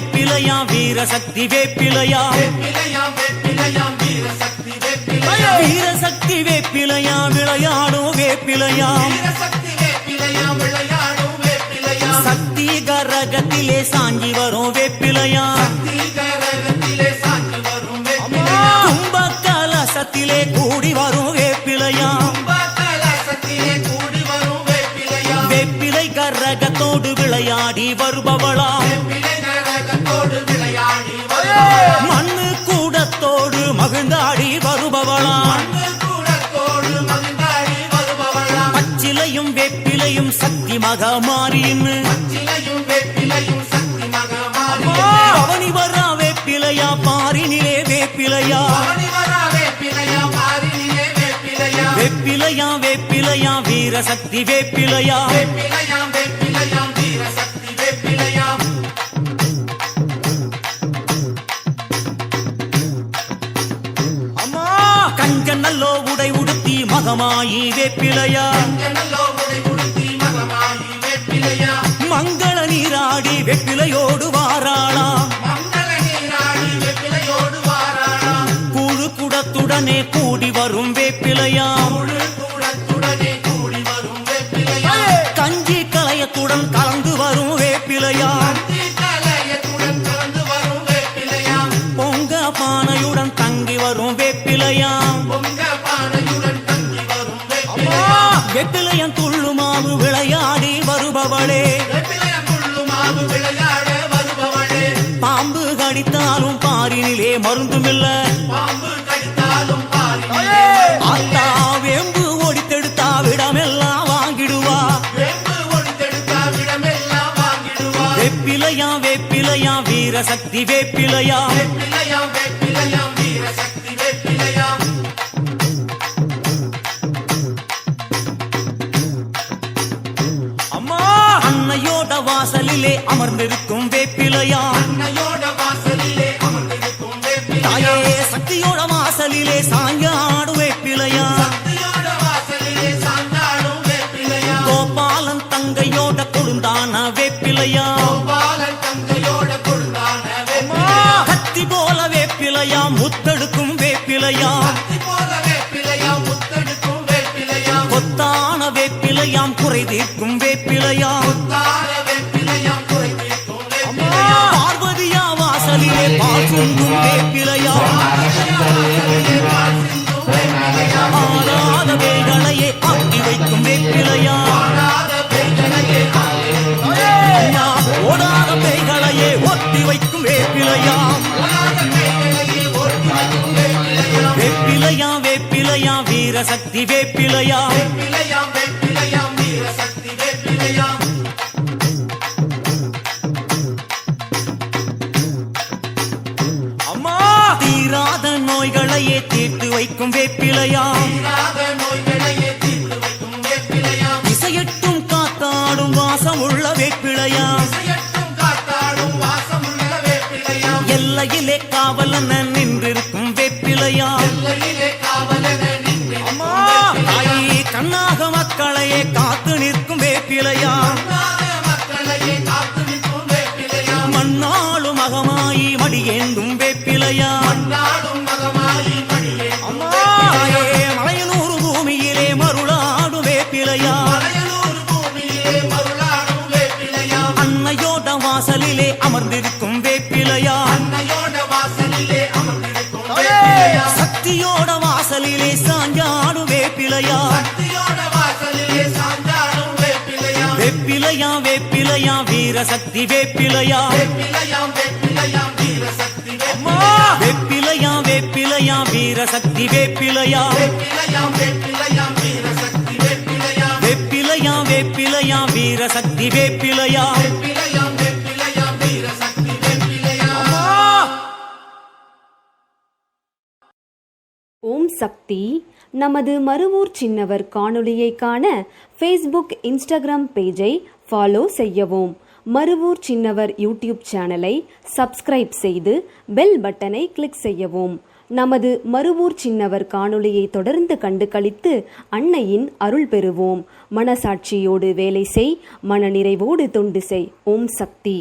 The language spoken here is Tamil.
வேப்பிலையா வேப்பிலையாம் வீரசக்தி வேப்பிலையா? வேப்பிலையாம் வேப்பிலையாம் வீரசக்தி வேப்பிலையாம் விளையாடும் வேப்பிலையா? சக்தி கரகத்திலே சாஞ்சி வரும் வேப்பிலையா? கும்ப கலசத்திலே கூடி வரும் சக்தி மகமாரின்னு சிலையும் வேப்பிலையும் வரா வேப்பிலையா பாரினிலே வேப்பிலையா. வேப்பிலையா வேப்பிலையா வீர சக்தி வேப்பிலையா. அம்மா கஞ்ச நல்லோ உடை உடுத்தி மகமாயி வேப்பிலையா. தலையத்துடன் கலந்து வரும் வேப்பிலையாம். பொங்க பானையுடன் தங்கி வரும் வேப்பிலையாம். வெப்பிலையன் பானையுடன் துள்ளு மாவு விளையாடி வருபவளே. பாம்பு கடித்தாலும் பாரினிலே மருந்துமில்லை. வேப்பிலையா வீர சக்தி வேப்பிலையா வேப்பிலையா வேப்பிலையா வீர சக்தி குறை தீர்க்கும் வேப்பிலையா? வேப்பிலையாம் பார்வதியா வாசலிலே பால் சுங்கும் வேப்பிலையா? ஆறாத வேகளையே ஆக்கி வைக்கும் வேப்பிலையா? ஓடாத பேய்களையே ஒட்டி வைக்கும் வேப்பிலையா? வேப்பிலையாம் வேப்பிலையா வேப்பிலையா வீரசக்தி வேப்பிலையா? நோய்களையே தீர்த்து வைக்கும் வேப்பிலையாம். இசையட்டும் காத்தாடும் வாசம் உள்ள வேப்பிலையா வாசமுள்ள வேப்பிலையாம். எல்லையிலே காவலன நின்றிருக்கும் வேப்பிலையா கண்ணாக மக்களையே காத்து நிற்கும் வேப்பிலையா அமர்ந்திருக்கும் வேப்பிலையா? சக்தியோட வாசலிலே சாஞ்சாடும் வேப்பிலையா? சக்தியோட வாசலிலே சாந்தாடும் வேப்பிலையாம் வேப்பிலையா வேப்பிலையா வீரசக்தி வேப்பிலையா? வீரசக்தி அம்மா! வேப்பிலையா? வேப்பிலையா வீரசக்தி வேப்பிலையா? வீரசக்தி வேப்பிலையாம் வேப்பிலையா ஓம் சக்தி. நமது மறுவூர் சின்னவர் காணொளியை காண ஃபேஸ்புக் இன்ஸ்டாகிராம் பேஜை ஃபாலோ செய்யவும். மறுவூர் சின்னவர் யூடியூப் சேனலை சப்ஸ்கிரைப் செய்து பெல் பட்டனை கிளிக் செய்யவும். நமது மறுவூர் சின்னவர் காணொளியை தொடர்ந்து கண்டு கழித்து அன்னையின் அருள் பெறுவோம். மனசாட்சியோடு வேலை செய் மனநிறைவோடு தொண்டு செய். ஓம் சக்தி.